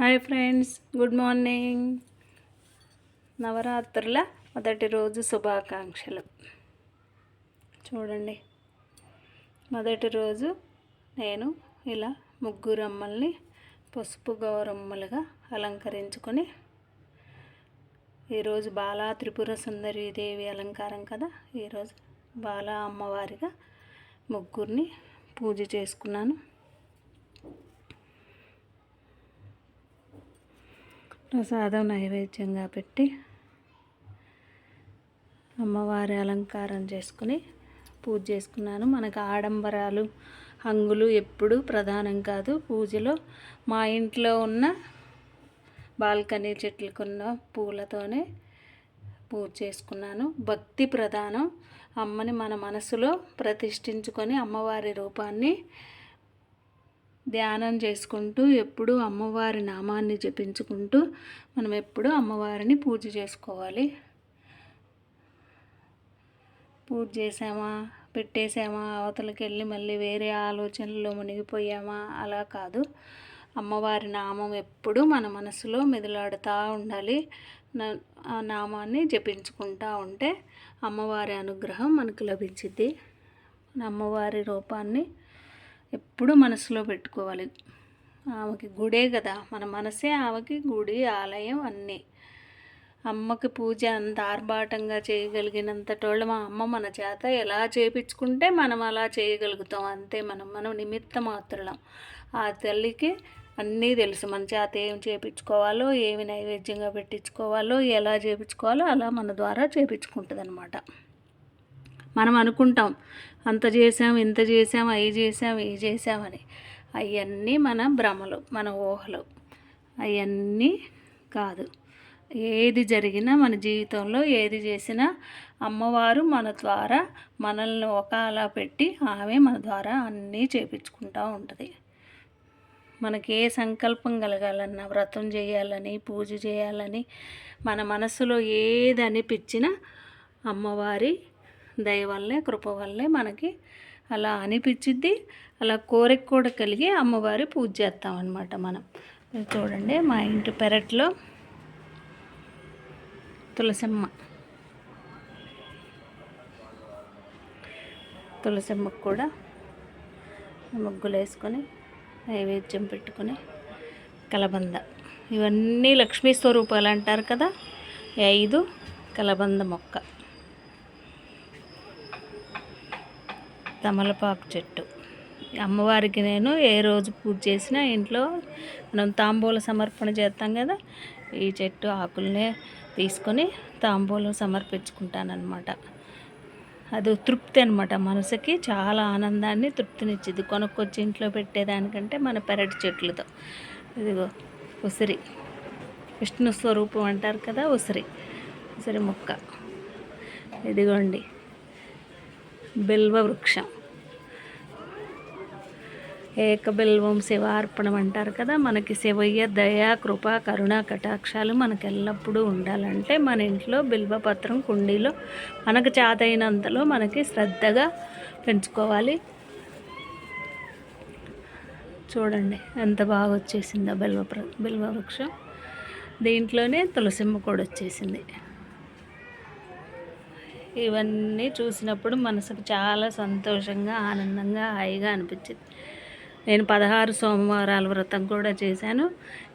Hi friends good morning. నవరాత్రుల మొదటి రోజు శుభాకాంక్షలు. చూడండి మొదటి రోజు నేను ఇలా ముగ్గురు అమ్మల్ని పసుపు గౌరమ్మలుగా అలంకరించుకొని ఈరోజు బాలా త్రిపుర సుందరి దేవి అలంకారం కదా ఈరోజు బాలా అమ్మవారిగా ముగ్గురిని పూజ చేసుకున్నాను. ప్రసాదం నైవేద్యంగా పెట్టి అమ్మవారి అలంకారం చేసుకుని పూజ చేసుకున్నాను. మనకు ఆడంబరాలు హంగులు ఎప్పుడు ప్రధానం కాదు. పూజలో మా ఇంట్లో ఉన్న బాల్కనీ చెట్లకున్న పూలతోనే పూజ చేసుకున్నాను. భక్తి ప్రధానం. అమ్మని మన మనసులో ప్రతిష్ఠించుకొని అమ్మవారి రూపాన్ని ధ్యానం చేసుకుంటూ ఎప్పుడూ అమ్మవారి నామాన్ని జపించుకుంటూ మనం ఎప్పుడూ అమ్మవారిని పూజ చేసుకోవాలి. పూజ చేసామా పెట్టేసామా అవతలకి వెళ్ళి మళ్ళీ వేరే ఆలోచనల్లో మునిగిపోయామా? అలా కాదు. అమ్మవారి నామం ఎప్పుడూ మన మనసులో మెదులాడుతూ ఉండాలి. ఆ నామాన్ని జపించుకుంటూ ఉంటే అమ్మవారి అనుగ్రహం మనకు లభించిద్ది. అమ్మవారి రూపాన్ని ఎప్పుడూ మనసులో పెట్టుకోవాలి. ఆమెకి గుడే కదా. మన మనసే ఆమెకి గుడి ఆలయం అన్నీ. అమ్మకి పూజ అంత ఆర్భాటంగా చేయగలిగినంతటోళ్ళు మా అమ్మ మన చేత ఎలా చేపించుకుంటే మనం అలా చేయగలుగుతాం. అంతే మనం మనం నిమిత్త మాత్రం ఆ తల్లికి అన్నీ తెలుసు. మన చేత ఏం చేపించుకోవాలో ఏమి నైవేద్యంగా పెట్టించుకోవాలో ఎలా చేపించుకోవాలో అలా మన ద్వారా చేపించుకుంటుంది అనమాట మనం అనుకుంటాం. అంత చేసాం ఇంత చేసాం అవి చేసాం ఇవి చేసామని అవన్నీ మన భ్రమలు మన ఊహలు. అవన్నీ కాదు. ఏది జరిగినా మన జీవితంలో ఏది చేసినా అమ్మవారు మన ద్వారా మనల్ని ఒకలా పెట్టి ఆమె మన ద్వారా అన్నీ చేపించుకుంటూ ఉంటుంది. మనకి ఏ సంకల్పం కలగాలన్నా వ్రతం చేయాలని పూజ చేయాలని మన మనసులో ఏది అనిపించినా అమ్మవారి దయ వల్లే కృప వల్లే మనకి అలా అనిపించిద్ది. అలా కోరిక కూడా కలిగి అమ్మవారి పూజ చేస్తాం మనం. చూడండి మా ఇంటి పెరట్లో తులసమ్మ. తులసమ్మకు కూడా ముగ్గులు వేసుకొని నైవేద్యం పెట్టుకొని కలబంద. ఇవన్నీ లక్ష్మీ స్వరూపాలు అంటారు కదా ఐదు కలబంద మొక్క. తమలపాకు చెట్టు. అమ్మవారికి నేను ఏ రోజు పూజ చేసినా ఇంట్లో మనం తాంబూల సమర్పణ చేస్తాం కదా ఈ చెట్టు ఆకుల్నే తీసుకొని తాంబూలం సమర్పించుకుంటానమాట అది తృప్తి అనమాట మనసుకి చాలా ఆనందాన్ని తృప్తినిచ్చింది. కొనుక్కొచ్చి ఇంట్లో పెట్టేదానికంటే మన పెరటి చెట్లతో. ఇదిగో ఉసిరి. విష్ణు స్వరూపం అంటారు కదా ఉసిరి. ఉసిరి మొక్క. ఇదిగోండి. బిల్వ వృక్షం ఏకబిల్వం శివార్పణం అంటారు కదా మనకి శివయ్య దయ కృప కరుణ కటాక్షాలు మనకు ఎల్లప్పుడూ ఉండాలంటే మన ఇంట్లో బిల్వపత్రం కుండీలో మనకు చాతైనంతలో మనకి శ్రద్ధగా పెంచుకోవాలి. చూడండి ఎంత బాగా వచ్చేసిందో బిల్వ బిల్వ వృక్షం దీంట్లోనే తులసిమ్మ కూడా వచ్చేసింది. ఇవన్నీ చూసినప్పుడు మనసుకు చాలా సంతోషంగా ఆనందంగా హాయిగా అనిపించింది. నేను పదహారు సోమవారాల వ్రతం కూడా చేశాను.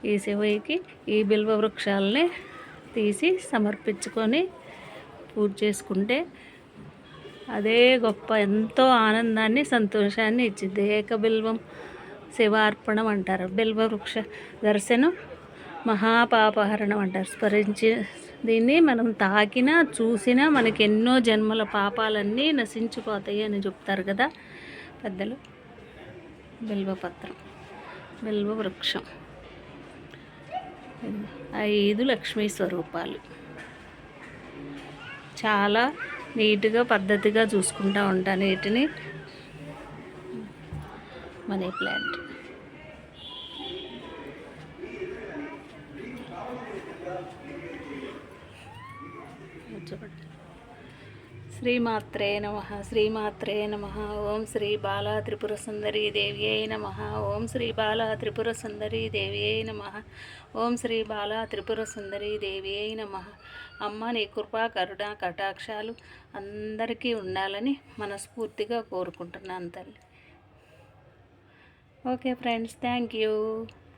ఈ శివయ్యకి ఈ బిల్వ వృక్షాలని తీసి సమర్పించుకొని పూజ చేసుకుంటే అదే గొప్ప ఎంతో ఆనందాన్ని సంతోషాన్ని ఇచ్చింది. ఏకబిల్వం శివార్పణం అంటారు. బిల్వ వృక్ష దర్శనం మహాపాపహరణం అంటారు. స్మరించి దీన్ని మనం తాకినా చూసినా మనకి ఎన్నో జన్మల పాపాలన్నీ నశించిపోతాయి అని చెప్తారు కదా పెద్దలు. బిల్వపత్రం బిల్వ వృక్షం ఐదు లక్ష్మీ స్వరూపాలు. చాలా నీట్గా పద్ధతిగా చూసుకుంటూ ఉంటాను వీటిని. Money plant. శ్రీమాత్రే నమ శ్రీమాత్రే నమ ఓం శ్రీ బాలా త్రిపుర సుందరి దేవి అయి నమ ఓం శ్రీ బాలా త్రిపుర సుందరి దేవి అయి నమ ఓం శ్రీ బాలా త్రిపుర సుందరి దేవి అయి నమ. అమ్మ నీ కృపా కరుణ కటాక్షాలు అందరికీ ఉండాలని మనస్ఫూర్తిగా కోరుకుంటున్నాను తల్లి. Okay friends thank you.